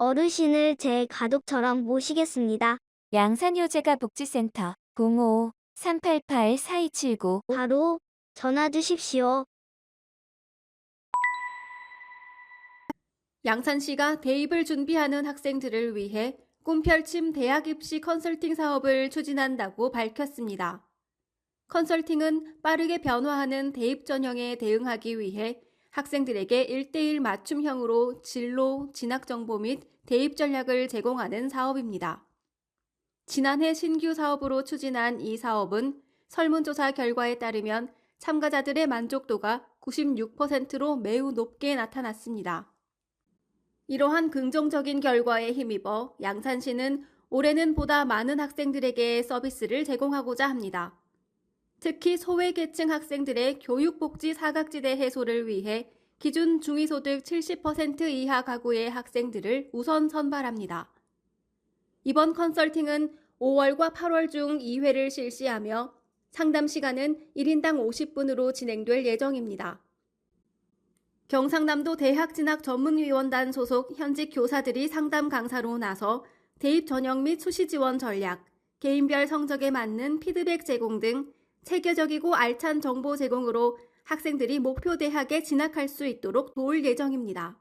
어르신을 제 가족처럼 모시겠습니다. 양산효재가 복지센터 05-388-4279 바로 전화 주십시오. 양산시가 대입을 준비하는 학생들을 위해 꿈펼침 대학 입시 컨설팅 사업을 추진한다고 밝혔습니다. 컨설팅은 빠르게 변화하는 대입 전형에 대응하기 위해 학생들에게 1대1 맞춤형으로 진로, 진학 정보 및 대입 전략을 제공하는 사업입니다. 지난해 신규 사업으로 추진한 이 사업은 설문조사 결과에 따르면 참가자들의 만족도가 96%로 매우 높게 나타났습니다. 이러한 긍정적인 결과에 힘입어 양산시는 올해는 보다 많은 학생들에게 서비스를 제공하고자 합니다. 특히 소외계층 학생들의 교육복지 사각지대 해소를 위해 기준 중위소득 70% 이하 가구의 학생들을 우선 선발합니다. 이번 컨설팅은 5월과 8월 중 2회를 실시하며 상담 시간은 1인당 50분으로 진행될 예정입니다. 경상남도 대학 진학 전문위원단 소속 현직 교사들이 상담 강사로 나서 대입 전형 및 수시 지원 전략, 개인별 성적에 맞는 피드백 제공 등 체계적이고 알찬 정보 제공으로 학생들이 목표 대학에 진학할 수 있도록 도울 예정입니다.